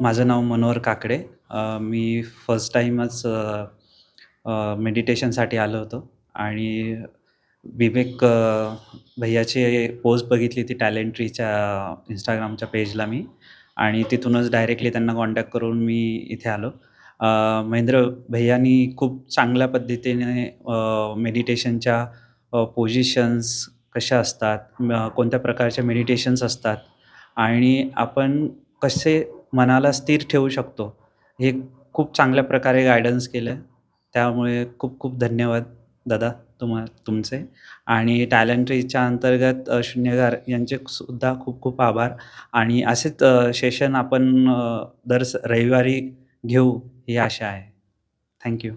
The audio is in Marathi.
माझं नाव मनोहर काकडे. मी फर्स्ट टाईमच मेडिटेशनसाठी आलो होतो. आणि विवेक भैयाची पोस्ट बघितली ती टॅलेंट्रीच्या इंस्टाग्रामच्या पेजला मी. आणि तिथूनच डायरेक्टली त्यांना कॉन्टॅक्ट करून मी इथे आलो. महेंद्र भैयानी खूप चांगल्या पद्धतीने मेडिटेशनच्या पोजिशन्स पोझिशन्स कशा असतात, कोणत्या प्रकारच्या मेडिटेशन्स असतात आणि आपण कसे मनाला स्थिर ठेवू शकतो, हे खूप चांगल्या प्रकारे गायडन्स केलं. त्यामुळे खूप खूप धन्यवाद दादा तुम्हा तुमचे आणि टॅलेंट्रीच्या अंतर्गत शून्यगार यांचे सुद्धा खूप खूप आभार आणि असेच सेशन आपण दर स रविवारी घेऊ ही आशा आहे. थँक्यू